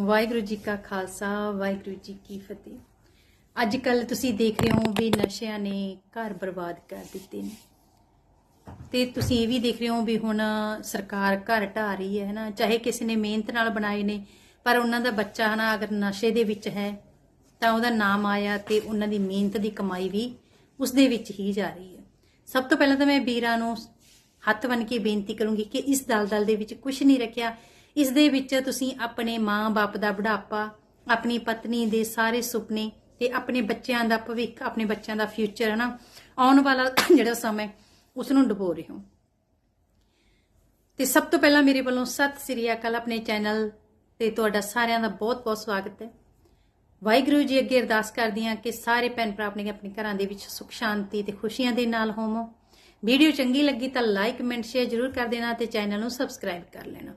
ਵਾਹਿਗੁਰੂ ਜੀ ਕਾ ਖਾਲਸਾ, ਵਾਹਿਗੁਰੂ ਜੀ ਕੀ ਫਤਿਹ। ਅੱਜ ਕੱਲ ਤੁਸੀਂ ਦੇਖ ਰਹੇ ਹੋ ਵੀ ਨਸ਼ਿਆਂ ਨੇ ਘਰ ਬਰਬਾਦ ਕਰ ਦਿੱਤੇ ਨੇ। ਤੇ ਤੁਸੀਂ ਇਹ ਵੀ ਦੇਖ ਰਹੇ ਹੋ ਵੀ ਹੁਣ ਸਰਕਾਰ ਘਰ ਢਾ ਰਹੀ ਹੈ, ਹਨਾ? ਚਾਹੇ ਕਿਸੇ ਨੇ ਮਿਹਨਤ ਨਾਲ ਬਣਾਏ ਨੇ, ਪਰ ਉਹਨਾਂ ਦਾ ਬੱਚਾ, ਹਨਾ, ਅਗਰ ਨਸ਼ੇ ਦੇ ਵਿੱਚ ਹੈ, ਤਾਂ ਉਹਦਾ ਨਾਮ ਆਇਆ ਤੇ ਉਹਨਾਂ ਦੀ ਮਿਹਨਤ ਦੀ ਕਮਾਈ ਵੀ ਉਸ ਦੇ ਵਿੱਚ ਹੀ ਜਾ ਰਹੀ ਹੈ। ਸਭ ਤੋਂ ਪਹਿਲਾਂ ਤਾਂ ਮੈਂ ਵੀਰਾਂ ਨੂੰ ਹੱਥ ਬਨ ਕੇ ਬੇਨਤੀ ਕਰੂੰਗੀ ਕਿ ਇਸ ਦਲਦਲ ਦੇ ਵਿੱਚ ਕੁਝ ਨਹੀਂ ਰੱਖਿਆ। ਇਸ ਦੇ ਵਿੱਚ ਤੁਸੀਂ ਆਪਣੇ ਮਾਂ-ਬਾਪ ਦਾ ਬੁਢਾਪਾ ਆਪਣੀ ਪਤਨੀ ਦੇ ਸਾਰੇ ਸੁਪਨੇ ਤੇ ਆਪਣੇ ਬੱਚਿਆਂ ਦਾ ਭਵਿੱਖ ਆਪਣੇ ਬੱਚਿਆਂ ਦਾ ਫਿਊਚਰ ਹਨਾ? ਆਉਣ ਵਾਲਾ ਜਿਹੜਾ ਸਮਾਂ ਹੈ, ਉਸ ਨੂੰ ਡੁਬੋ ਰਹੇ ਹੋ। ਤੇ ਸਭ ਤੋਂ ਪਹਿਲਾਂ ਮੇਰੇ ਵੱਲੋਂ ਸਤਿ ਸ੍ਰੀ ਅਕਾਲ ਆਪਣੇ ਚੈਨਲ ਤੇ ਤੁਹਾਡਾ ਸਾਰਿਆਂ ਦਾ ਬਹੁਤ-ਬਹੁਤ ਸਵਾਗਤ ਹੈ। ਵਾਹਿਗੁਰੂ ਜੀ ਅੱਗੇ ਅਰਦਾਸ ਕਰਦੀ ਹਾਂ ਕਿ ਸਾਰੇ ਭੈਣ ਭਰਾ ਆਪਣੇ ਆਪਣੇ ਘਰਾਂ ਦੇ ਵਿੱਚ ਸੁਖ ਸ਼ਾਂਤੀ ਤੇ ਖੁਸ਼ੀਆਂ ਦੇ ਨਾਲ ਹੋਵੋ। ਵੀਡੀਓ ਚੰਗੀ ਲੱਗੀ ਤਾਂ ਲਾਈਕ ਕਮੈਂਟ ਸ਼ੇਅਰ ਜ਼ਰੂਰ ਕਰ ਦੇਣਾ ਤੇ ਚੈਨਲ ਨੂੰ ਸਬਸਕ੍ਰਾਈਬ ਕਰ ਲੈਣਾ।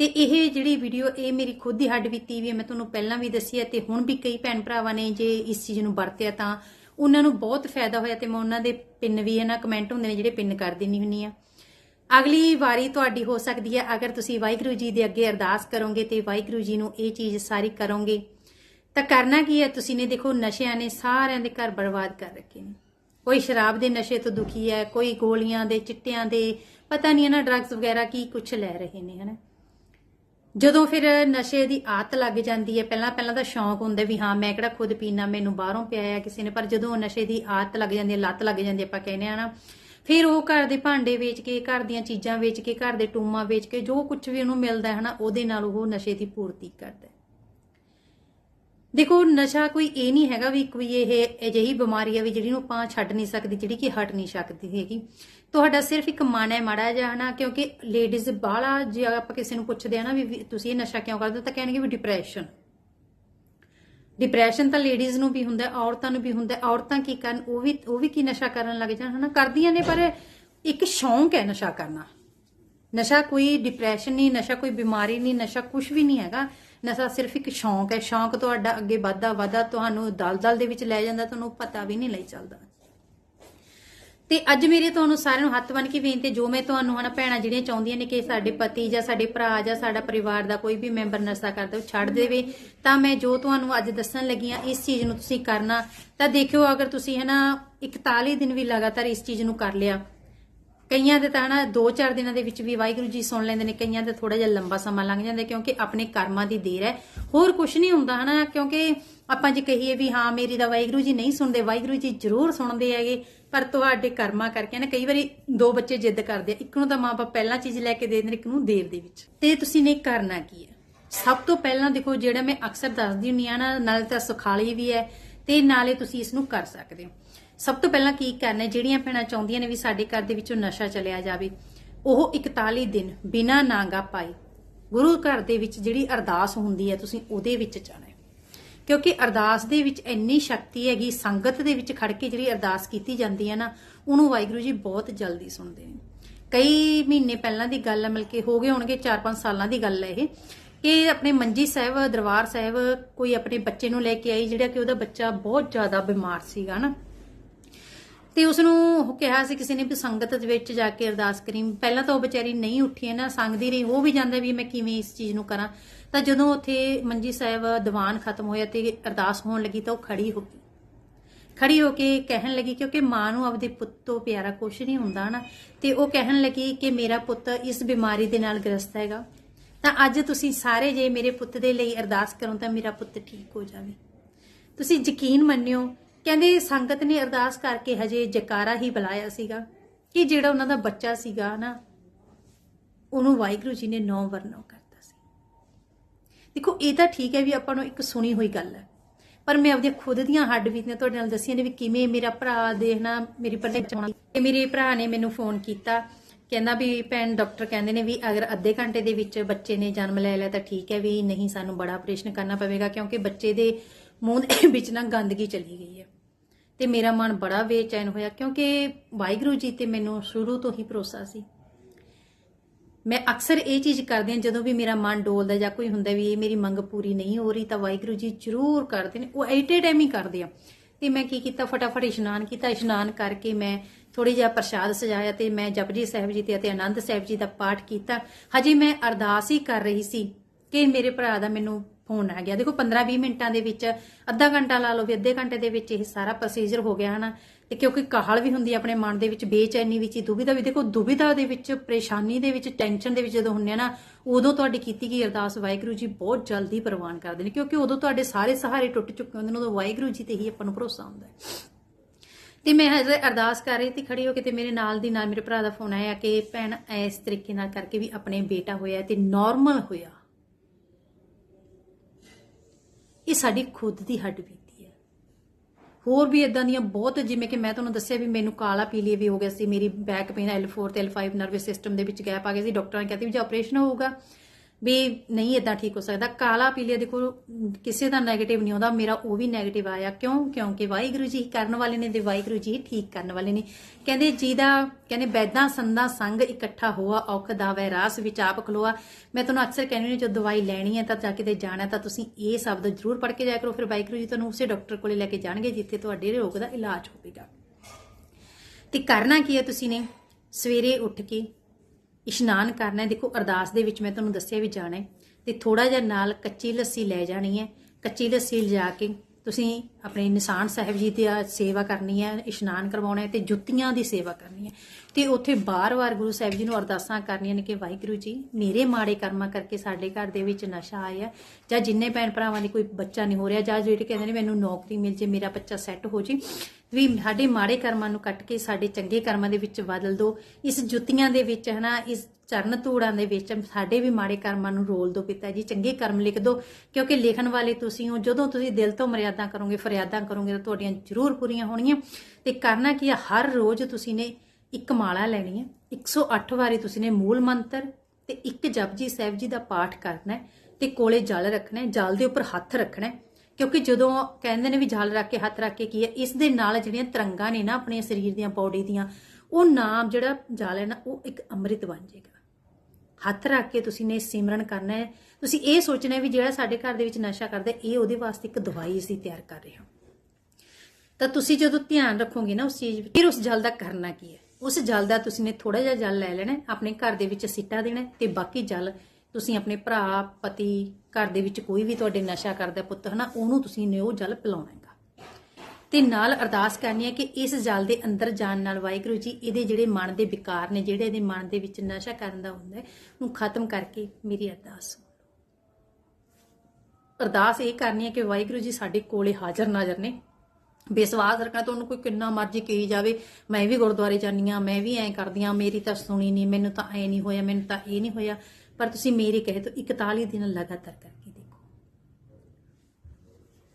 ਤੇ ਇਹ ਜਿਹੜੀ ਵੀਡੀਓ ਇਹ ਮੇਰੀ ਖੁਦ ਦੀ ਹੱਡ ਬੀਤੀ ਵੀ ਹੈ, ਮੈਂ ਤੁਹਾਨੂੰ ਪਹਿਲਾਂ ਵੀ ਦੱਸੀ ਹੈ ਤੇ ਹੁਣ ਵੀ ਕਈ ਭੈਣ ਭਰਾਵਾਂ ਨੇ ਜੇ ਇਸ ਚੀਜ਼ ਨੂੰ ਵਰਤਿਆ ਤਾਂ ਉਹਨਾਂ ਨੂੰ ਬਹੁਤ ਫਾਇਦਾ ਹੋਇਆ ਤੇ ਮੈਂ ਉਹਨਾਂ ਦੇ ਪਿੰਨ ਵੀ ਹੈ ਨਾ ਕਮੈਂਟ ਹੁੰਦੇ ਨੇ ਜਿਹੜੇ ਪਿੰਨ ਕਰ ਦਿੰਨੀ ਹੁੰਨੀ ਆ ਅਗਲੀ ਵਾਰੀ ਤੁਹਾਡੀ ਹੋ ਸਕਦੀ ਹੈ, ਅਗਰ ਤੁਸੀਂ ਵਾਹਿਗੁਰੂ ਜੀ ਦੇ ਅੱਗੇ ਅਰਦਾਸ ਕਰੋਗੇ ਤੇ ਵਾਹਿਗੁਰੂ ਜੀ ਨੂੰ ਇਹ ਚੀਜ਼ ਸਾਰੀ ਕਰੋਗੇ, ਤਾਂ ਕਰਨਾ ਕੀ ਹੈ? ਤੁਸੀਂ ਨੇ ਦੇਖੋ ਨਸ਼ਿਆਂ ਨੇ ਸਾਰਿਆਂ ਦੇ ਘਰ ਬਰਬਾਦ ਕਰ ਰੱਖੇ ਨੇ। ਕੋਈ ਸ਼ਰਾਬ ਦੇ ਨਸ਼ੇ ਤੋਂ ਦੁਖੀ ਹੈ, ਕੋਈ ਗੋਲੀਆਂ ਦੇ, ਚਿੱਟਿਆਂ ਦੇ, ਪਤਾ ਨਹੀਂ ਨਾ ਡਰੱਗਸ ਵਗੈਰਾ ਕੀ ਕੁਝ ਲੈ ਰਹੇ ਨੇ, ਹਨਾ? ਜਦੋਂ ਫਿਰ ਨਸ਼ੇ ਦੀ ਆਦਤ ਲੱਗ ਜਾਂਦੀ ਹੈ ਪਹਿਲਾਂ ਪਹਿਲਾਂ ਤਾਂ ਸ਼ੌਂਕ ਹੁੰਦਾ ਵੀ ਹਾਂ ਮੈਂ ਕਿਹੜਾ ਖੁਦ ਪੀਣਾ ਮੈਨੂੰ ਬਾਹਰੋਂ ਪਿਆਇਆ ਕਿਸੇ ਨੇ ਪਰ ਜਦੋਂ ਨਸ਼ੇ ਦੀ ਆਦਤ ਲੱਗ ਜਾਂਦੀ ਹੈ ਲੱਤ ਲੱਗ ਜਾਂਦੀ ਹੈ, ਆਪਾਂ ਕਹਿੰਦੇ ਆ ਨਾ ਫਿਰ ਉਹ ਘਰ ਦੇ ਭਾਂਡੇ ਵੇਚ ਕੇ ਘਰ ਦੀਆਂ ਚੀਜ਼ਾਂ ਵੇਚ ਕੇ ਘਰ ਦੇ ਟੂਮਾ ਵੇਚ ਕੇ ਜੋ ਕੁਝ ਵੀ ਉਹਨੂੰ ਮਿਲਦਾ ਹੈ ਨਾ ਉਹਦੇ ਨਾਲ ਉਹ ਨਸ਼ੇ ਦੀ ਪੂਰਤੀ ਕਰਦਾ ਦੇਖੋ, ਨਸ਼ਾ ਕੋਈ ਇਹ ਨਹੀਂ ਹੈਗਾ ਵੀ ਕੋਈ ਇਹ ਅਜਿਹੀ ਬਿਮਾਰੀ ਹੈ ਵੀ ਜਿਹੜੀ ਨੂੰ ਆਪਾਂ ਛੱਡ ਨਹੀਂ ਸਕਦੀ, ਜਿਹੜੀ ਕਿ ਹਟ ਨਹੀਂ ਸਕਦੀ ਹੈਗੀ। ਤੁਹਾਡਾ ਸਿਰਫ ਇੱਕ ਮਨ ਹੈ ਮਾੜਾ ਜਿਹਾ, ਹਨਾ? ਕਿਉਂਕਿ ਲੇਡੀਜ਼ ਬਾਹਲਾ ਜੇ ਆਪਾਂ ਕਿਸੇ ਨੂੰ ਪੁੱਛਦੇ ਆ ਨਾ ਵੀ ਤੁਸੀਂ ਇਹ ਨਸ਼ਾ ਕਿਉਂ ਕਰਦੇ ਹੋ, ਤਾਂ ਕਹਿਣਗੇ ਵੀ ਡਿਪਰੈਸ਼ਨ ਡਿਪਰੈਸ਼ਨ ਤਾਂ ਲੇਡੀਜ਼ ਨੂੰ ਵੀ ਹੁੰਦਾ, ਔਰਤਾਂ ਨੂੰ ਵੀ ਹੁੰਦਾ। ਔਰਤਾਂ ਕੀ ਕਰਨ? ਉਹ ਵੀ ਉਹ ਵੀ ਕੀ ਨਸ਼ਾ ਕਰਨ ਲੱਗ ਜਾਣ, ਹਨਾ? ਕਰਦੀਆਂ ਨੇ, ਪਰ ਇੱਕ ਸ਼ੌਂਕ ਹੈ ਨਸ਼ਾ ਕਰਨਾ। ਨਸ਼ਾ ਕੋਈ ਡਿਪਰੈਸ਼ਨ ਨਹੀਂ, ਨਸ਼ਾ ਕੋਈ ਬਿਮਾਰੀ ਨਹੀਂ, ਨਸ਼ਾ ਕੁਝ ਵੀ ਨਹੀਂ ਹੈਗਾ। ਨਸ਼ਾ ਸਿਰਫ ਇੱਕ ਸ਼ੌਂਕ ਹੈ, ਸ਼ੌਂਕ ਤੁਹਾਡਾ ਅੱਗੇ ਵੱਧਦਾ ਵੱਧਦਾ ਤੁਹਾਨੂੰ ਦਲਦਲ ਦੇ ਵਿੱਚ ਲੈ ਜਾਂਦਾ, ਤੁਹਾਨੂੰ ਪਤਾ ਵੀ ਨਹੀਂ ਲਈ ਚੱਲਦਾ। ਤੇ ਅੱਜ ਮੇਰੇ ਤੁਹਾਨੂੰ ਸਾਰਿਆਂ ਨੂੰ ਹੱਥ ਬੰਨ ਕੇ ਬੇਨਤੀ ਜੋ ਮੈਂ ਤੁਹਾਨੂੰ ਹਨਾ ਭੈਣਾਂ ਜਿਹੜੀਆਂ ਚਾਹੁੰਦੀਆਂ ਨੇ ਕਿ ਸਾਡੇ ਪਤੀ ਜਾਂ ਸਾਡੇ ਭਰਾ ਜਾਂ ਸਾਡਾ ਪਰਿਵਾਰ ਦਾ ਕੋਈ ਵੀ ਮੈਂਬਰ ਨਸ਼ਾ ਕਰਦਾ ਉਹ ਛੱਡ ਦੇਵੇ, ਤਾਂ ਮੈਂ ਜੋ ਤੁਹਾਨੂੰ ਅੱਜ ਦੱਸਣ ਲੱਗੀ ਆ ਇਸ ਚੀਜ਼ ਨੂੰ ਤੁਸੀਂ ਕਰਨਾ ਤਾਂ ਦੇਖਿਓ ਅਗਰ ਤੁਸੀਂ ਹਨਾ 41 ਦਿਨ ਵੀ ਲਗਾਤਾਰ ਇਸ ਚੀਜ਼ ਨੂੰ ਕਰ ਲਿਆ ਕਈਆਂ ਦੇ ਤਾਂ ਨਾ 2-4 ਦਿਨਾਂ ਦੇ ਵਿੱਚ ਵੀ ਵਾਹਿਗੁਰੂ ਜੀ ਸੁਣ ਲੈਂਦੇ ਨੇ, ਕਈਆਂ ਦੇ ਥੋੜਾ ਜਿਹਾ ਲੰਬਾ ਸਮਾਂ ਲੰਘ ਜਾਂਦਾ ਕਿਉਂਕਿ ਆਪਣੇ ਕਰਮਾਂ ਦੀ ਦੇਰ ਹੈ। ਹੋਰ ਕੁਝ ਨਹੀਂ ਹੁੰਦਾ ਹਨਾ, ਕਿਉਂਕਿ ਆਪਾਂ ਜੇ ਕਹੀਏ ਵੀ ਹਾਂ, ਮੇਰੀ ਦਾ ਵਾਹਿਗੁਰੂ ਜੀ ਨਹੀਂ ਸੁਣਦੇ, ਵਾਹਿਗੁਰੂ ਜੀ ਜ਼ਰੂਰ ਸੁਣਦੇ ਹੈਗੇ, ਪਰ ਤੁਹਾਡੇ ਕਰਮਾਂ ਕਰਕੇ ਨਾ ਕਈ ਵਾਰੀ ਦੋ ਬੱਚੇ ਜਿੱਦ ਕਰਦੇ ਆ, ਇੱਕ ਨੂੰ ਤਾਂ ਮਾਪੇ ਪਹਿਲਾਂ ਚੀਜ਼ ਲੈ ਕੇ ਦੇ ਦਿੰਦੇ ਨੇ, ਇੱਕ ਨੂੰ ਦੇਰ ਦੇ ਵਿੱਚ। ਤੇ ਤੁਸੀਂ ਨੇ ਕਰਨਾ ਕੀ ਹੈ? ਸਭ ਤੋਂ ਪਹਿਲਾਂ ਦੇਖੋ, ਜਿਹੜਾ ਮੈਂ ਅਕਸਰ ਦੱਸਦੀ ਹੁੰਨੀ ਆ ਨਾ, ਨਾਲੇ ਤਾਂ ਸੁਖਾਲੀ ਵੀ ਹੈ ਤੇ ਨਾਲੇ ਤੁਸੀਂ ਇਸ ਨੂੰ ਕਰ ਸਕਦੇ ਹੋ। ਸਭ ਤੋਂ ਪਹਿਲਾਂ ਕੀ ਕਰਨਾ, ਜਿਹੜੀਆਂ ਭੈਣਾਂ ਚਾਹੁੰਦੀਆਂ ਨੇ ਵੀ ਸਾਡੇ ਘਰ ਦੇ ਵਿੱਚੋਂ ਨਸ਼ਾ ਚਲਿਆ ਜਾਵੇ, ਉਹ 41 ਦਿਨ ਬਿਨਾਂ ਨਾਗਾ ਪਾਏ, ਗੁਰੂ ਘਰ ਦੇ ਵਿੱਚ ਜਿਹੜੀ ਅਰਦਾਸ ਹੁੰਦੀ ਹੈ, ਤੁਸੀਂ ਉਹਦੇ ਵਿੱਚ ਜਾਣਾ ਕਿਉਂਕਿ ਅਰਦਾਸ ਦੇ ਵਿੱਚ ਇੰਨੀ ਸ਼ਕਤੀ ਹੈਗੀ, ਸੰਗਤ ਦੇ ਵਿੱਚ ਖੜ ਕੇ ਜਿਹੜੀ ਅਰਦਾਸ ਕੀਤੀ ਜਾਂਦੀ ਹੈ ਨਾ, ਉਹਨੂੰ ਵਾਹਿਗੁਰੂ ਜੀ ਬਹੁਤ ਜਲਦੀ ਸੁਣਦੇ ਨੇ। ਕਈ ਮਹੀਨੇ ਪਹਿਲਾਂ ਦੀ ਗੱਲ ਹੈ ਮਿਲ ਹੋ ਗਏ ਹੋਣਗੇ 4-5 ਸਾਲਾਂ ਦੀ ਗੱਲ ਹੈ ਇਹ, ਕਿ ਆਪਣੇ ਮੰਜੀ ਸਾਹਿਬ, ਦਰਬਾਰ ਸਾਹਿਬ ਕੋਈ ਆਪਣੇ ਬੱਚੇ ਨੂੰ ਲੈ ਕੇ ਆਈ, ਜਿਹੜਾ ਕਿ ਉਹਦਾ ਬੱਚਾ ਬਹੁਤ ਜ਼ਿਆਦਾ ਬਿਮਾਰ ਸੀਗਾ ਨਾ। ਤੇ ਉਸ ਨੂੰ ਕਿਹਾ ਸੀ ਕਿਸੇ ਨੇ ਵੀ ਸੰਗਤ ਦੇ ਵਿੱਚ ਜਾ ਕੇ ਅਰਦਾਸ ਕਰੀ। ਪਹਿਲਾਂ ਤਾਂ ਉਹ ਵਿਚਾਰੀ ਨਹੀਂ ਉੱਠੀ ਹੈ ਨਾ ਸੰਗਦੀ ਰਹੀ। ਉਹ ਵੀ ਜਾਂਦਾ ਵੀ ਮੈਂ ਕਿਵੇਂ ਇਸ ਚੀਜ਼ ਨੂੰ ਕਰਾਂ। ਤਾਂ ਜਦੋਂ ਉੱਥੇ ਮੰਜੀ ਸਾਹਿਬ ਦੀਵਾਨ ਖਤਮ ਹੋਇਆ ਤੇ ਅਰਦਾਸ ਹੋਣ ਲੱਗੀ ਤਾਂ ਉਹ ਖੜੀ ਹੋ ਗਈ। ਖੜੀ ਹੋ ਕੇ ਕਹਿਣ ਲੱਗੀ ਕਿਉਂਕਿ ਮਾਂ ਨੂੰ ਆਪਦੇ ਪੁੱਤ ਤੋਂ ਪਿਆਰਾ ਕੁਝ ਨਹੀਂ ਹੁੰਦਾ ਨਾ ਤੇ ਉਹ ਕਹਿਣ ਲੱਗੀ ਕਿ ਮੇਰਾ ਪੁੱਤ ਇਸ ਬਿਮਾਰੀ ਦੇ ਨਾਲ ਗ੍ਰਸਤ ਹੈਗਾ। ਤਾਂ ਅੱਜ ਤੁਸੀਂ ਸਾਰੇ ਜੇ ਮੇਰੇ ਪੁੱਤ ਦੇ ਲਈ ਅਰਦਾਸ ਕਰੋ ਤਾਂ ਮੇਰਾ ਪੁੱਤ ਠੀਕ ਹੋ ਜਾਵੇ। ਤੁਸੀਂ ਯਕੀਨ ਮੰਨਿਓ ਕਹਿੰਦੇ ਸੰਗਤ ਨੇ ਅਰਦਾਸ ਕਰਕੇ ਹਜੇ ਜਕਾਰਾ ਹੀ ਬੁਲਾਇਆ ਸੀਗਾ ਕਿ ਜਿਹੜਾ ਉਹਨਾਂ ਦਾ ਬੱਚਾ ਸੀਗਾ ਨਾ, ਉਹਨੂੰ ਵਾਹਿਗੁਰੂ ਜੀ ਨੇ ਨੌ ਵਰਨੋ ਕਰਤਾ ਸੀ। ਦੇਖੋ, ਇਹ ਤਾਂ ਠੀਕ ਹੈ ਵੀ ਆਪਾਂ ਨੂੰ ਇੱਕ ਸੁਣੀ ਹੋਈ ਗੱਲ ਹੈ, ਪਰ ਮੈਂ ਆਪਦੀਆਂ ਖੁਦ ਦੀਆਂ ਹੱਡ ਬੀਤੀਆਂ ਤੁਹਾਡੇ ਨਾਲ ਦੱਸੀਆਂ ਨੇ ਵੀ ਕਿਵੇਂ ਮੇਰਾ ਭਰਾ ਦੇਖਣਾ ਮੇਰੀ ਪਰਲੇ ਚਾਉਣਾ ਤੇ ਮੇਰੇ ਭਰਾ ਨੇ ਮੈਨੂੰ ਫੋਨ ਕੀਤਾ, ਕਹਿੰਦਾ ਵੀ ਭੈਣ ਡਾਕਟਰ ਕਹਿੰਦੇ ਨੇ ਵੀ ਅਗਰ ਅੱਧੇ ਘੰਟੇ ਦੇ ਵਿੱਚ ਬੱਚੇ ਨੇ ਜਨਮ ਲੈ ਲਿਆ ਤਾਂ ਠੀਕ ਹੈ ਵੀ ਨਹੀਂ ਸਾਨੂੰ ਬੜਾ ਆਪਰੇਸ਼ਨ ਕਰਨਾ ਪਵੇਗਾ ਕਿਉਂਕਿ ਬੱਚੇ ਦੇ ਮੂੰਹ ਦੇ ਵਿੱਚ ਨਾ ਗੰਦਗੀ ਚਲੀ ਗਈ ਹੈ। ਤੇ ਮੇਰਾ ਮਨ ਬੜਾ ਬੇਚੈਨ ਹੋਇਆ ਕਿਉਂਕਿ ਵਾਹਿਗੁਰੂ ਜੀ ਤੇ ਮੈਨੂੰ ਸ਼ੁਰੂ ਤੋਂ ਹੀ ਭਰੋਸਾ ਸੀ। ਮੈਂ ਅਕਸਰ ਇਹ ਚੀਜ਼ ਕਰਦੀ ਹਾਂ, ਜਦੋਂ ਵੀ ਮੇਰਾ ਮਨ ਡੋਲਦਾ ਜਾਂ ਕੋਈ ਹੁੰਦਾ ਵੀ ਇਹ ਮੇਰੀ ਮੰਗ ਪੂਰੀ ਨਹੀਂ ਹੋ ਰਹੀ ਤਾਂ ਵਾਹਿਗੁਰੂ ਜੀ ਜ਼ਰੂਰ ਕਰਦੇ ਨੇ। ਉਹ ਐਟੇ ਟਾਈਮ ਹੀ ਕਰਦੇ ਆ। ਤੇ ਮੈਂ ਕੀ ਕੀਤਾ? ਫਟਾਫਟ ਇਸ਼ਨਾਨ ਕੀਤਾ। ਇਸ਼ਨਾਨ ਕਰਕੇ ਮੈਂ ਥੋੜੀ ਜਿਹਾ ਪ੍ਰਸ਼ਾਦ ਸਜਾਇਆ ਤੇ ਮੈਂ ਜਪਜੀ ਸਾਹਿਬ ਜੀ ਤੇ ਅਤੇ ਆਨੰਦ ਸਾਹਿਬ ਜੀ ਦਾ ਪਾਠ ਕੀਤਾ। ਹਜੇ ਮੈਂ ਅਰਦਾਸ ਹੀ ਕਰ ਰਹੀ ਸੀ ਕਿ ਮੇਰੇ ਭਰਾ ਦਾ ਮੈਨੂੰ ਫੋਨ ਆ ਗਿਆ। ਦੇਖੋ 15-20 ਮਿੰਟਾਂ ਦੇ ਵਿੱਚ, ਅੱਧਾ ਘੰਟਾ ਲਾ ਲਓ ਵੀ ਅੱਧੇ ਘੰਟੇ ਦੇ ਵਿੱਚ ਇਹ ਸਾਰਾ ਪ੍ਰੋਸੀਜਰ ਹੋ ਗਿਆ, ਹਨਾ। ਤੇ ਕਿਉਂਕਿ ਕਾਹਲ ਵੀ ਹੁੰਦੀ ਹੈ ਆਪਣੇ ਮਨ ਦੇ ਵਿੱਚ, ਬੇਚੈਨੀ ਵਿੱਚ, ਦੁਬਿਧਾ ਵੀ। ਦੇਖੋ, ਦੁਬਿਧਾ ਦੇ ਵਿੱਚ, ਪਰੇਸ਼ਾਨੀ ਦੇ ਵਿੱਚ ਟੈਨਸ਼ਨ ਦੇ ਵਿੱਚ ਜਦੋਂ ਹੁੰਦੇ ਆ ਨਾ, ਉਦੋਂ ਤੁਹਾਡੀ ਕੀਤੀ ਗਈ ਅਰਦਾਸ ਵਾਹਿਗੁਰੂ ਜੀ ਬਹੁਤ ਜਲਦੀ ਪ੍ਰਵਾਨ ਕਰਦੇ ਨੇ। ਕਿਉਂਕਿ ਉਦੋਂ ਤੁਹਾਡੇ ਸਾਰੇ ਸਹਾਰੇ ਟੁੱਟ ਚੁੱਕੇ ਹੁੰਦੇ ਨੇ, ਉਦੋਂ ਵਾਹਿਗੁਰੂ ਜੀ ਤੇ ਹੀ ਆਪਾਂ ਨੂੰ ਭਰੋਸਾ ਹੁੰਦਾ ਹੈ। ਤੇ ਮੈਂ ਹਜੇ ਅਰਦਾਸ ਕਰ ਰਹੀ ਸੀ ਖੜੀ ਹੋ ਕੇ ਤੇ ਮੇਰੇ ਨਾਲ ਦੀ ਨਾਲ ਮੇਰੇ ਭਰਾ ਦਾ ਫੋਨ ਆਇਆ ਕਿ ਭੈਣ, ਇਸ ਤਰੀਕੇ ਨਾਲ ਕਰਕੇ ਵੀ ਆਪਣੇ ਬੇਟਾ ਹੋਇਆ ਤੇ ਨਾਰਮਲ ਹੋਇਆ। ਇਹ ਸਾਡੀ ਖੁਦ ਦੀ ਹੱਡ ਬੀਤੀ ਹੈ। ਹੋਰ ਵੀ ਇਦਾਂ ਦੀਆਂ ਬਹੁਤ, ਜਿਵੇਂ ਕਿ ਮੈਂ ਤੁਹਾਨੂੰ ਦੱਸਿਆ ਵੀ ਮੈਨੂੰ ਕਾਲਾ ਪੀਲੀਆ ਵੀ ਹੋ ਗਿਆ ਸੀ, ਮੇਰੀ ਬੈਕ ਪੇਨ L4 ਤੇ L5 ਨਰਵਸ ਸਿਸਟਮ ਦੇ ਵਿੱਚ ਗੈਪ ਆ ਗਿਆ ਸੀ, ਡਾਕਟਰਾਂ ਨੇ ਕਹਿੰਦੇ ਵੀ ਜੇ ਆਪਰੇਸ਼ਨ ਹੋਊਗਾ ਵੀ ਨਹੀਂ ਇਦਾਂ ਠੀਕ ਹੋ ਸਕਦਾ। ਕਾਲਾ ਪੀਲੇ ਦੇਖੋ, ਕਿਸੇ ਦਾ 네ਗੇਟਿਵ ਨਹੀਂ ਆਉਂਦਾ, ਮੇਰਾ ਉਹ ਵੀ 네ਗੇਟਿਵ ਆਇਆ। ਕਿਉਂ? ਕਿਉਂਕਿ ਵਾਹਿਗੁਰੂ ਜੀ ਕਰਨ ਵਾਲੇ ਨੇ ਤੇ ਵਾਹਿਗੁਰੂ ਜੀ ਠੀਕ ਕਰਨ ਵਾਲੇ ਨੇ। ਕਹਿੰਦੇ ਜਿਹਦਾ ਕਹਿੰਦੇ ਬੈਦਾਂ, ਸੰਦਾਂ, ਸੰਗ ਇਕੱਠਾ ਹੋਆ, ਔਖ ਦਾਵੇ, ਰਾਸ ਵਿੱਚ ਆਪ ਖਲੋਆ। ਮੈਂ ਤੁਹਾਨੂੰ ਅਕਸਰ ਕਹਿੰਦੀ ਹਾਂ, ਜੋ ਦਵਾਈ ਲੈਣੀ ਹੈ ਤਾਂ ਜਾਂ ਕਿਤੇ ਜਾਣਾ ਤਾਂ ਤੁਸੀਂ ਇਹ ਸ਼ਬਦ ਜ਼ਰੂਰ ਪੜ੍ਹ ਕੇ ਜਾਇਆ ਕਰੋ। ਫਿਰ ਵਾਹਿਗੁਰੂ ਜੀ ਤੁਹਾਨੂੰ ਉਸੇ ਡਾਕਟਰ ਕੋਲੇ ਲੈ ਕੇ ਜਾਣਗੇ, ਜਿੱਥੇ ਤੁਹਾਡੇ ਰੋਗ ਦਾ ਇਲਾਜ ਹੋਵੇਗਾ। ਤੇ ਕਰਨਾ ਕੀ ਹੈ ਤੁਸੀਂ ਨੇ? ਸਵੇਰੇ ਉੱਠ ਕੇ ਇਸ਼ਨਾਨ ਕਰਨਾ ਹੈ। ਦੇਖੋ, ਅਰਦਾਸ ਦੇ ਵਿੱਚ ਮੈਂ ਤੁਹਾਨੂੰ ਦੱਸਿਆ ਵੀ ਜਾਣਾ ਹੈ ਤੇ ਥੋੜਾ ਜਿਹਾ ਨਾਲ ਕੱਚੀ ਲੱਸੀ ਲੈ ਜਾਣੀ ਹੈ। ਕੱਚੀ ਲੱਸੀ ਲਿਜਾ ਕੇ ਤੁਸੀਂ ਆਪਣੇ ਨਿਸ਼ਾਨ ਸਾਹਿਬ ਜੀ ਦੀ ਸੇਵਾ ਕਰਨੀ ਹੈ, ਇਸ਼ਨਾਨ ਕਰਵਾਉਣਾ ਹੈ ਤੇ ਜੁੱਤੀਆਂ ਦੀ ਸੇਵਾ ਕਰਨੀ ਹੈ। ਤੇ ਉੱਥੇ ਬਾਰ-ਬਾਰ ਗੁਰੂ ਸਾਹਿਬ ਜੀ ਨੂੰ ਅਰਦਾਸਾਂ ਕਰਨੀਆਂ ਨੇ ਕਿ ਵਾਹਿਗੁਰੂ ਜੀ, ਮੇਰੇ ਮਾੜੇ ਕਰਮਾਂ ਕਰਕੇ ਸਾਡੇ ਘਰ ਦੇ ਵਿੱਚ ਨਸ਼ਾ ਆਇਆ, ਜਾਂ ਜਿੰਨੇ ਭੈਣ ਭਰਾਵਾਂ ਦੀ ਕੋਈ ਬੱਚਾ ਨਹੀਂ ਹੋ ਰਿਹਾ, ਜਾਂ ਜਿਹੜੇ ਕਹਿੰਦੇ ਨੇ ਮੈਨੂੰ ਨੌਕਰੀ ਮਿਲ ਜੇ, ਮੇਰਾ ਬੱਚਾ ਸੈੱਟ ਹੋ ਜੇ, ਵੀ ਸਾਡੇ ਮਾੜੇ ਕਰਮਾਂ ਨੂੰ ਕੱਟ ਕੇ ਸਾਡੇ ਚੰਗੇ ਕਰਮਾਂ ਦੇ ਵਿੱਚ ਬਦਲ ਦਿਓ ਇਸ ਜੁੱਤੀਆਂ ਦੇ ਵਿੱਚ ਹਨਾ, ਇਸ ਚਰਨ ਧੂੜਾਂ ਦੇ ਵਿੱਚ ਸਾਡੇ ਵੀ ਮਾੜੇ ਕਰਮਾਂ ਨੂੰ ਰੋਲ ਦਿਓ ਪਿਤਾ ਜੀ, ਚੰਗੇ ਕਰਮ ਲਿਖ ਦਿਓ ਕਿਉਂਕਿ ਲਿਖਣ ਵਾਲੇ ਤੁਸੀਂ ਹੋ, ਜਦੋਂ ਤੁਸੀਂ ਦਿਲ ਤੋਂ ਮਰਿਆਦਾ ਕਰੋਗੇ, ਫਰਿਆਦਾਂ ਕਰੋਗੇ ਤਾਂ ਤੁਹਾਡੀਆਂ ਜ਼ਰੂਰ ਪੂਰੀਆਂ ਹੋਣਗੀਆਂ, ਤੇ ਕਰਨਾ ਕੀ ਹੈ ਹਰ ਰੋਜ਼ ਤੁਸੀਂ ਨੇ ਇੱਕ ਮਾਲਾ ਲੈਣੀ ਹੈ। 108 ਵਾਰੀ ਤੁਸੀਂ ਨੇ ਮੂਲ ਮੰਤਰ ਤੇ ਇੱਕ ਜਪਜੀ ਸਾਹਿਬ ਜੀ ਦਾ ਪਾਠ ਕਰਨਾ ਹੈ ਤੇ ਕੋਲੇ ਜਲ ਰੱਖਣਾ ਹੈ, ਜਲ ਦੇ ਉੱਪਰ ਹੱਥ ਰੱਖਣਾ ਹੈ। ਕਿਉਂਕਿ ਜਦੋਂ ਕਹਿੰਦੇ ਨੇ ਵੀ ਜਲ ਰੱਖ ਕੇ ਹੱਥ ਰੱਖ ਕੇ ਕੀ ਹੈ, ਇਸ ਦੇ ਨਾਲ ਜਿਹੜੀਆਂ ਤਰੰਗਾਂ ਨੇ ਨਾ ਆਪਣੇ ਸਰੀਰ ਦੀਆਂ ਬਾਡੀ ਦੀਆਂ, ਉਹ ਨਾਮ ਜਿਹੜਾ ਜਲ ਹੈ ਨਾ, ਉਹ ਇੱਕ ਅੰਮ੍ਰਿਤ ਬਣ ਜਾਏਗਾ। ਹੱਥ ਰੱਖ ਕੇ ਤੁਸੀਂ ਨੇ ਸਿਮਰਨ ਕਰਨਾ ਹੈ। ਤੁਸੀਂ ਇਹ ਸੋਚਣਾ ਵੀ ਜਿਹੜਾ ਸਾਡੇ ਘਰ ਦੇ ਵਿੱਚ ਨਸ਼ਾ ਕਰਦਾ ਇਹ ਉਹਦੇ ਵਾਸਤੇ ਇੱਕ ਦਵਾਈ ਅਸੀਂ ਤਿਆਰ ਕਰ ਰਹੇ ਹਾਂ। ਤਾਂ ਤੁਸੀਂ ਜਦੋਂ ਧਿਆਨ ਰੱਖੋਗੇ ਨਾ ਉਸ ਚੀਜ਼ ਫਿਰ ਉਸ ਜਲ ਦਾ ਕਰਨਾ ਕੀ ਹੈ? ਉਸ ਜਲ ਦਾ ਤੁਸੀਂ ਨੇ ਥੋੜਾ ਜਿਹਾ ਜਲ ਲੈ ਲੈਣਾ ਆਪਣੇ ਘਰ ਦੇ ਵਿੱਚ ਸਿੱਟਾ ਦੇਣਾ ਹੈ ਤੇ ਬਾਕੀ ਜਲ ਤੁਸੀਂ ਆਪਣੇ ਭਰਾ, ਪਤੀ, ਘਰ ਦੇ ਵਿੱਚ ਕੋਈ ਵੀ ਤੁਹਾਡੇ ਨਸ਼ਾ ਕਰਦਾ ਪੁੱਤ, ਹਨਾ, ਉਹਨੂੰ ਤੁਸੀਂ ਨੇ ਉਹ ਜਲ ਪਿਲਾਉਣਾ ਹੈਗਾ ਤੇ ਨਾਲ ਅਰਦਾਸ ਕਰਨੀ ਹੈ ਕਿ ਇਸ ਜਲ ਦੇ ਅੰਦਰ ਜਾਣ ਨਾਲ ਵਾਹਿਗੁਰੂ ਜੀ, ਇਹਦੇ ਜਿਹੜੇ ਮਨ ਦੇ ਵਿਕਾਰ ਨੇ, ਜਿਹੜੇ ਇਹਦੇ ਮਨ ਦੇ ਵਿੱਚ ਨਸ਼ਾ ਕਰਨ ਦਾ ਹੁੰਦਾ ਹੈ ਨੂੰ ਖਤਮ ਕਰਕੇ ਮੇਰੀ ਅਰਦਾਸ ਸੁਣੋ। ਅਰਦਾਸ ਇਹ ਕਰਨੀ ਹੈ ਕਿ ਵਾਹਿਗੁਰੂ ਜੀ ਸਾਡੇ ਕੋਲੇ ਹਾਜ਼ਰ ਨਾਜ਼ਰ ਨੇ ਵਿਸ਼ਵਾਸ ਰੱਖਣਾ ਤੁਹਾਨੂੰ ਕੋਈ ਕਿੰਨਾ ਮਰਜ਼ੀ ਕਹੀ ਜਾਵੇ। ਮੈਂ ਵੀ ਗੁਰਦੁਆਰੇ ਜਾਂਦੀ ਹਾਂ, ਮੈਂ ਵੀ ਐਂ ਕਰਦੀ ਹਾਂ, ਮੇਰੀ ਤਾਂ ਸੁਣੀ ਨਹੀਂ ਮੈਨੂੰ ਤਾਂ ਐ ਨਹੀਂ ਹੋਇਆ, ਮੈਨੂੰ ਤਾਂ ਇਹ ਨਹੀਂ ਹੋਇਆ। ਪਰ ਤੁਸੀਂ ਮੇਰੇ ਕਹੇ ਤੋਂ 41 ਦਿਨ ਲਗਾਤਾਰ ਕਰਕੇ ਦੇਖੋ।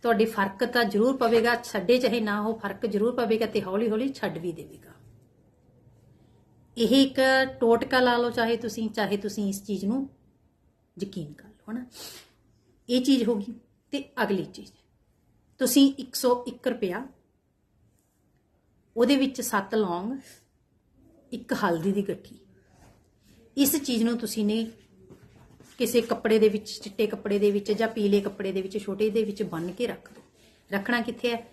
ਤੁਹਾਡੀ ਫ਼ਰਕ ਤਾਂ ਜ਼ਰੂਰ ਪਵੇਗਾ, ਛੱਡੇ ਚਾਹੇ ਨਾ ਹੋ, ਫ਼ਰਕ ਜ਼ਰੂਰ ਪਵੇਗਾ ਤੇ ਹੌਲੀ ਹੌਲੀ ਛੱਡ ਵੀ ਦੇਵੇਗਾ। ਇਹ ਇੱਕ ਟੋਟਕਾ ਲਾ ਲਓ, ਚਾਹੇ ਤੁਸੀਂ ਚਾਹੇ ਤੁਸੀਂ ਇਸ ਚੀਜ਼ ਨੂੰ ਯਕੀਨ ਕਰ ਲਓ, ਹਨਾ? ਇਹ ਚੀਜ਼ ਹੋ ਗਈ ਤੇ ਅਗਲੀ ਚੀਜ਼। ਤੁਸੀਂ 101 ਰੁਪਿਆ ਉਹਦੇ ਵਿੱਚ 7 ਲੌਂਗ, ਇੱਕ ਹਲਦੀ ਦੀ ਗੱਠੀ। ਇਸ ਚੀਜ਼ ਨੂੰ ਤੁਸੀਂ ਨੇ ਕਿਸੇ ਕੱਪੜੇ ਦੇ ਵਿੱਚ, ਚਿੱਟੇ ਕੱਪੜੇ ਦੇ ਵਿੱਚ ਜਾਂ ਪੀਲੇ ਕੱਪੜੇ ਦੇ ਵਿੱਚ, ਛੋਟੇ ਦੇ ਵਿੱਚ ਬੰਨ ਕੇ ਰੱਖ ਦਿਓ ਰੱਖਣਾ ਕਿੱਥੇ ਹੈ?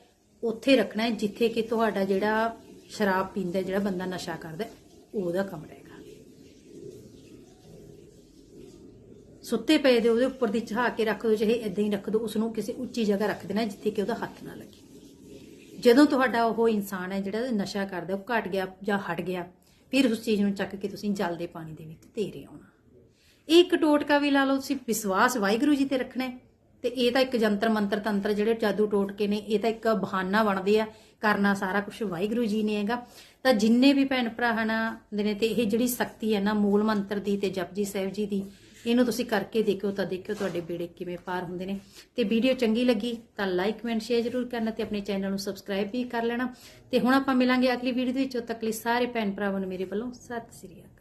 ਉੱਥੇ ਰੱਖਣਾ ਹੈ ਜਿੱਥੇ ਕਿ ਤੁਹਾਡਾ ਜਿਹੜਾ ਸ਼ਰਾਬ ਪੀਂਦਾ, ਜਿਹੜਾ ਬੰਦਾ ਨਸ਼ਾ ਕਰਦਾ, ਉਹਦਾ ਕਮਰਾ ਹੈਗਾ ਸੁੱਤੇ ਪਏ ਦੇ ਉਹਦੇ ਉੱਪਰ ਦੀ ਚਹਾ ਕੇ ਰੱਖ ਦਿਓ, ਚਾਹੇ ਇਦਾਂ ਹੀ ਰੱਖ ਦਿਓ ਉਸ ਨੂੰ ਕਿਸੇ ਉੱਚੀ ਜਗ੍ਹਾ ਰੱਖ ਦੇਣਾ ਜਿੱਥੇ ਕਿ ਉਹਦਾ ਹੱਥ ਨਾ ਲੱਗੇ। ਜਦੋਂ ਤੁਹਾਡਾ ਉਹ ਇਨਸਾਨ ਹੈ ਜਿਹੜਾ ਨਸ਼ਾ ਕਰਦਾ, ਉਹ ਘਟ ਗਿਆ ਜਾਂ ਹਟ ਗਿਆ, ਫਿਰ ਉਸ ਚੀਜ਼ ਨੂੰ ਚੱਕ ਕੇ ਤੁਸੀਂ ਜਲ ਦੇ ਪਾਣੀ ਦੇ ਵਿੱਚ ਤੇਰੇ ਆਉਣਾ। ਇਹ ਇੱਕ ਟੋਟਕਾ ਵੀ ਲਾ ਲਓ ਤੁਸੀਂ ਵਿਸ਼ਵਾਸ ਵਾਹਿਗੁਰੂ ਜੀ ਤੇ ਰੱਖਣਾ ਹੈ। ਤੇ ਇਹ ਤਾਂ ਇੱਕ ਜੰਤਰ ਮੰਤਰ ਤੰਤਰ ਜਿਹੜੇ ਜਾਦੂ ਟੋਟਕੇ ਨੇ, ਇਹ ਤਾਂ ਇੱਕ ਬਹਾਨਾ ਬਣਦੇ ਆ, ਕਰਨਾ ਸਾਰਾ ਕੁਝ ਵਾਹਿਗੁਰੂ ਜੀ ਨੇ ਹੈਗਾ। ਤਾਂ ਜਿੰਨੇ ਵੀ ਭੈਣ ਭਰਾ ਹਨ ਦੇ ਨੇ ਤੇ ਇਹ ਜਿਹੜੀ ਸ਼ਕਤੀ ਹੈ ਨਾ, ਮੂਲ ਮੰਤਰ ਦੀ ਤੇ ਜਪਜੀ ਸਾਹਿਬ ਜੀ ਦੀ ਇਹਨੂੰ ਤੁਸੀਂ ਕਰਕੇ ਦੇਖਿਓ ਤਾਂ ਦੇਖਿਓ ਤੁਹਾਡੇ ਬੇੜੇ ਕਿਵੇਂ ਪਾਰ ਹੁੰਦੇ ਨੇ। ਤੇ ਵੀਡੀਓ ਚੰਗੀ ਲੱਗੀ ਤਾਂ ਲਾਈਕ ਕਮੈਂਟ ਸ਼ੇਅਰ ਜ਼ਰੂਰ ਕਰਨਾ ਤੇ ਆਪਣੇ ਚੈਨਲ ਨੂੰ ਸਬਸਕ੍ਰਾਈਬ ਵੀ ਕਰ ਲੈਣਾ। ਤੇ ਹੁਣ ਆਪਾਂ ਮਿਲਾਂਗੇ ਅਗਲੀ ਵੀਡੀਓ ਦੇ ਵਿੱਚ। ਉਦੋਂ ਤੱਕ ਲਈ ਸਾਰੇ ਭੈਣ ਭਰਾਵਾਂ ਨੂੰ ਮੇਰੇ ਵੱਲੋਂ ਸਤਿ ਸ੍ਰੀ ਅਕਾਲ।